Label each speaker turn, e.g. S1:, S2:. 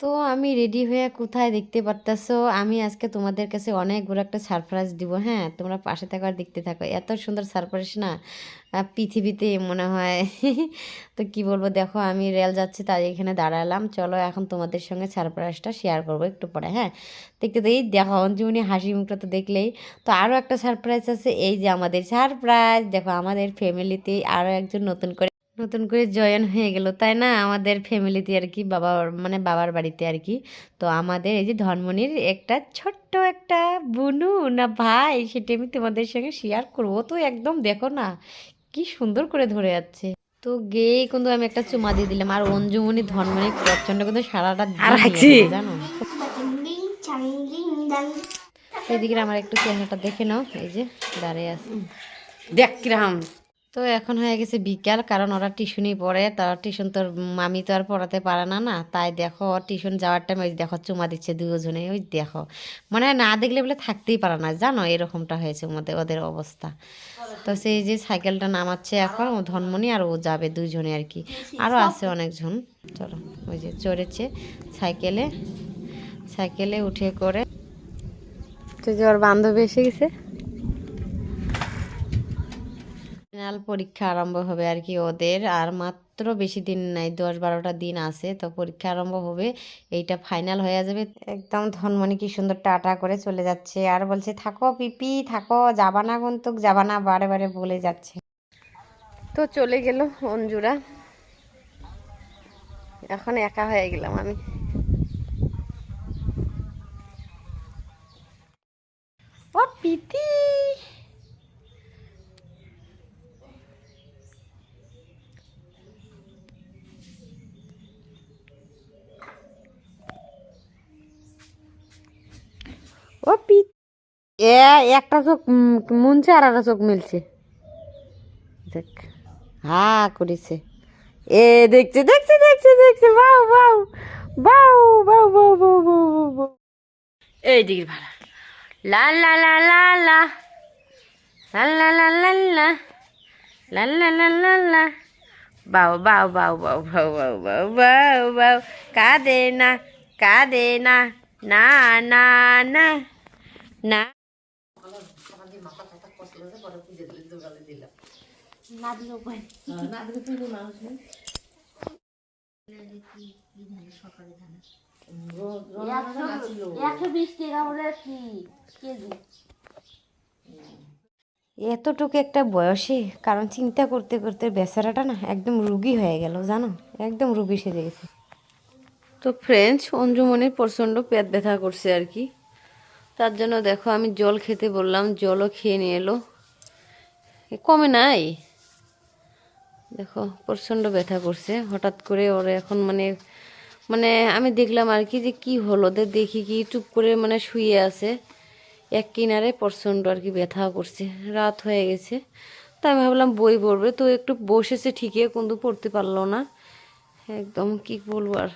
S1: তো আমি রেডি হয়ে কোথায় দেখতে পারতেছো? আমি আজকে তোমাদের কাছে অনেক বড় একটা সারপ্রাইজ দিব হ্যাঁ? তোমরা পাশে থাকো আর দেখতে থাকো। এত সুন্দর সারপ্রাইজ না পৃথিবীতে মনে হয়। তো কি বলব, দেখো, আমি রেল যাচ্ছি, তাই এখানে দাঁড়ালাম। চলো, এখন তোমাদের সঙ্গে সারপ্রাইজটা শেয়ার করব একটু পরে হ্যাঁ? দেখতে তো এই দেখো অঞ্জুমনি হাসি মুখটা তো দেখলেই। তো আরও একটা সারপ্রাইজ আছে, এই যে আমাদের সারপ্রাইজ দেখো, আমাদের ফ্যামিলিতে আরও একজন নতুন করে নতুন করে জয়েন হয়ে গেল তাই না? আমাদের ফ্যামিলিতে আর কি বাবা মানে বাবার বাড়িতে আর কি। তো আমাদের এই যে ধর্মনির একটা ছোট্ট একটা বুনু না ভাই সেটা আমি তোমাদের সঙ্গে শেয়ার করব। তো একদম দেখো না কি সুন্দর করে ধরে যাচ্ছে তো গেই কিন্তু আমি একটা চুমা দিয়ে দিলাম। আর অঞ্জুমনি ধর্মনি প্রচণ্ড কিন্তু সারাটা জানো এদিকে আমার একটু চেহারাটা দেখে নাও এই যে দাঁড়িয়ে আছে
S2: দেখ কিরম
S1: তো এখন হয়ে গেছে বিকাল, কারণ ওরা টিউশনই পড়ে তার টিউশন তোর মামি তো আর পড়াতে পারে না না, তাই দেখো টিউশন যাওয়ার টাইম ওই দেখো চুমা দিচ্ছে দুজনে, ওই দেখো। মানে না দেখলে বলে থাকতেই পারে না, জানো এরকমটা হয়েছে ওদের ওদের অবস্থা। তো সেই যে সাইকেলটা নামাচ্ছে এখন, ও ধনমনি আর ও যাবে দুজনে আর কি। আরও আছে অনেকজন, চলো ওই যে চড়েছে সাইকেলে সাইকেলে উঠে করে। তো যে ওর বান্ধবী এসে গেছে। ফাইনাল পরীক্ষা আরম্ভ হবে আর কি ওদের। আর মাত্র বেশি দিন নাই দশ বারোটা দিন আছে তো পরীক্ষা আরম্ভ হবে এইটা ফাইনাল হয়ে যাবে। একদম ধনমণি কি সুন্দর টাটা করে চলে যাচ্ছে। আর বলছে থাকো পিপি থাকো যাবা না গন্তুক যাবা না বারে বারে বলে যাচ্ছে। তো চলে গেল অঞ্জুরা। এখন একা হয়ে গেলাম আমি ও পিতি ও পি এ একটা চোখ মুনছে আর একটা চোখ মিলছে দেখ হা করেছে এ দেখছে দেখছে দেখছে দেখছে বাউ বাউ বাউ বাউ বাউ বাউ বাউ বাউ বাউ
S2: এই দিকে ভাড়া লা লা লা লা লা লা লা লা লা লা লা লা লা লা লা বাউ বাউ বাউ বাউ বাউ বাউ বাউ বাউ বাউ কাঁদে না কাঁদে না না না না না।
S1: এতটুকু একটা বয়সে কারণ চিন্তা করতে করতে বেচারাটা না একদম রুগী হয়ে গেল জানো? একদম রুগী সেজে গেছে। তো ফ্রেঞ্চ অঞ্জুমনির প্রচণ্ড পেট ব্যথা করছে আর কি। তার জন্য দেখো আমি জল খেতে বললাম, জলও খেয়ে নিয়ে এলো। কমে নাই। দেখো, প্রচণ্ড ব্যথা করছে। হঠাৎ করে ওর এখন মানে মানে আমি দেখলাম আর কি যে কি হলো। ওদের দেখি কি চুপ করে মানে শুয়ে আছে। এক কিনারে প্রচণ্ড আর কি ব্যথা করছে। রাত হয়ে গেছে। তো আমি ভাবলাম বই পড়বে। তো একটু বসেছে ঠিকই, কিন্তু পড়তে পারল না। একদম কি বলব আর।